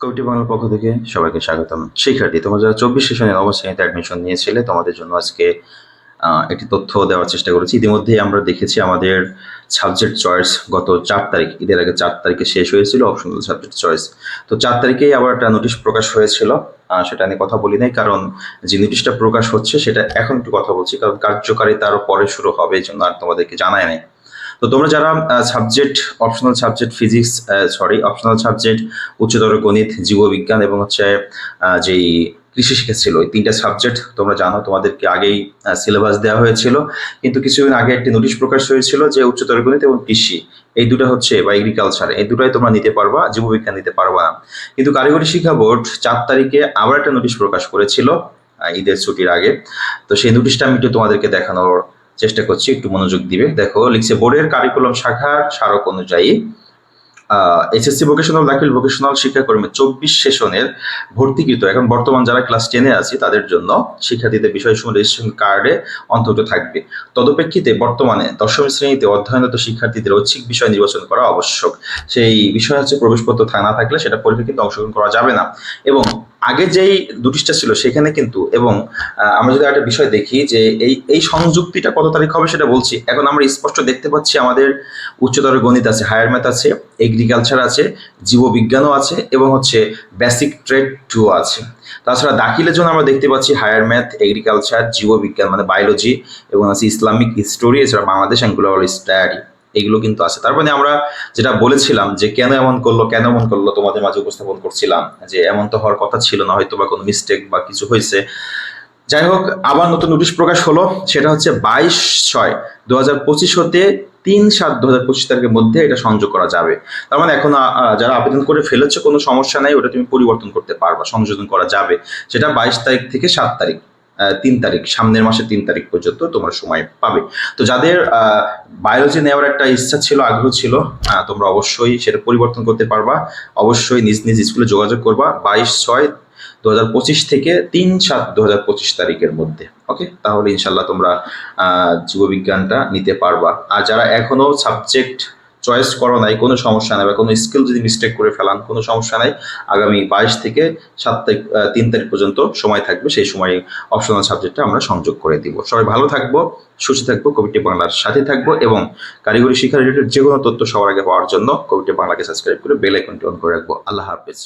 কবিটি বাংলার পক্ষ থেকে সবাইকে স্বাগতম। শিক্ষার্থী, তোমরা যারা চব্বিশ সেশনে নবম শ্রেণীতে অ্যাডমিশন নিয়েছিলে, তোমাদের জন্য আজকে একটি তথ্য দেওয়ার চেষ্টা করেছি। ইতিমধ্যেই আমরা দেখেছি আমাদের সাবজেক্ট চয়েস গত চার তারিখ, ঈদের আগে চার তারিখে শেষ হয়েছিল অপশনাল সাবজেক্ট চয়েস তো চার তারিখেই আবার একটা নোটিশ প্রকাশ হয়েছিল সেটা নিয়ে কথা বলি নাই, কারণ যে নোটিশটা প্রকাশ হচ্ছে, সেটা এখন একটু কথা বলছি, কারণ কার্যকারিতা আরও পরে শুরু হবে, এই জন্য আর তোমাদেরকে জানাই নাই। তো তোমরা যারা subject optional subject physics sorry optional subject উচ্চতর গণিত, জীববিজ্ঞান এবং হচ্ছে যেই কৃষি শিখেছিল, ওই তিনটা সাবজেক্ট তোমরা জানো, তোমাদেরকে আগেই সিলেবাস দেওয়া হয়েছিল। কিন্তু কিছুদিন আগে একটি নোটিশ প্রকাশ হয়েছিল যে উচ্চতর গণিত এবং কৃষি, এই দুটো হচ্ছে বা এগ্রিকালচার এই দুটোই তোমরা নিতে পারবা, জীববিজ্ঞান নিতে পারবা না। কিন্তু কারিগরি শিক্ষা বোর্ড চার তারিখে আবার একটা নোটিশ প্রকাশ করেছিল ঈদের ছুটির আগে। তো সেই নোটিশটা আমি একটু তোমাদেরকে দেখানোর চেষ্টা করছি একটু মনোযোগ দিবে। দেখো লিখছে বোর্ডের কারিকুলাম শাখার স্মারক অনুযায়ী এসএসসি ভোকেশনাল দাখিল ভোকেশনাল শিক্ষাকর্মী চব্বিশ সেশনের ভর্তিকৃত, এখন বর্তমান যারা ক্লাস টেনে আছে, তাদের জন্য শিক্ষার্থীদের বিষয় বিষয়সমূহ রেজিস্ট্রেশন কার্ডে অন্তর্ভুক্ত থাকবে। তদপেক্ষিতে বর্তমানে দশম শ্রেণীতে অধ্যয়নরত শিক্ষার্থীদের ঐচ্ছিক বিষয় নির্বাচন করা আবশ্যক। সেই বিষয় হচ্ছে প্রবেশপত্র থানা থাকলে সেটা পরীক্ষা কিন্তু অংশগ্রহণ করা যাবে না। এবং আগে যেই দুটিশটা ছিল, সেখানে কিন্তু, এবং আমরা যদি একটা বিষয় দেখি যে এই এই সংযুক্তিটা কত তারিখ হবে সেটা বলছি। এখন আমরা স্পষ্ট দেখতে পাচ্ছি আমাদের উচ্চতর গণিত আছে হায়ার ম্যাথ আছে এগ্রিকালচার আছে, জীববিজ্ঞানও আছে এবং হচ্ছে বেসিক ট্রেড টু আছে। তাছাড়া দাখিলের জন্য আমরা দেখতে পাচ্ছি হায়ার ম্যাথ এগ্রিকালচার জীববিজ্ঞান মানে বায়োলজি এবং আছে ইসলামিক হিস্টোরি এছাড়া বাংলাদেশ অ্যান্ড গ্লোবাল স্টাডি এগুলো কিন্তু আছে। তার মানে আমরা যেটা বলেছিলাম যে কেন এমন করল, কেন এমন করল তোমাদের মাঝে উপস্থাপন করছিলাম, যে এমন তো হওয়ার কথা ছিল না হয়তো বা কোনো মিস্টেক বা কিছু হয়েছে। যাই হোক, আবার নতুন নোটিশ প্রকাশ হলো, সেটা হচ্ছে বাইশ ছয় দু হাজার পঁচিশ হতে তিন সাত দু হাজার পঁচিশ তারিখের মধ্যে এটা সংযোগ করা যাবে। তার মানে এখন যারা আবেদন করে ফেলেছে, কোনো সমস্যা নাই, ওটা তুমি পরিবর্তন করতে পারবা, সংযোজন করা যাবে। সেটা বাইশ তারিখ থেকে সাত তারিখ তিন তারিখ, সামনের মাসে তিন তারিখ পর্যন্ত তোমরা সময় পাবে। তো যাদের বায়োলজি নেওয়ার একটা ইচ্ছা ছিল, আগ্রহ ছিল তোমরা অবশ্যই সেটা পরিবর্তন করতে পারবা। অবশ্যই নিজ নিজ স্কুলে যোগাযোগ করবা। বাইশ ছয় দু হাজার পঁচিশ থেকে তিন সাত দু তারিখের মধ্যে। ওকে তাহলে ইনশাল্লাহ তোমরা জীববিজ্ঞানটা নিতে পারবা। আর যারা এখনও সাবজেক্ট চয়েস করো নাই, কোনো সমস্যা নাই বা কোনো স্কিল যদি মিস্টেক করে ফেলান, কোনো সমস্যা নাই, আগামী বাইশ থেকে সাত তারিখ তিন তারিখ পর্যন্ত সময় থাকবে, সেই সময় অপশনাল সাবজেক্টটা আমরা সংযোগ করে দিব। সবাই ভালো থাকব, সুস্থ থাকব, কবিটি বাংলার সাথে থাকব এবং কারিগরি শিক্ষা রিলেটেড যে কোনো তথ্য সবার আগে পাওয়ার জন্য কবিটি বাংলাকে সাবস্ক্রাইব করে বেল আইকনটি অন করে রাখব। আল্লাহ হাফেজ।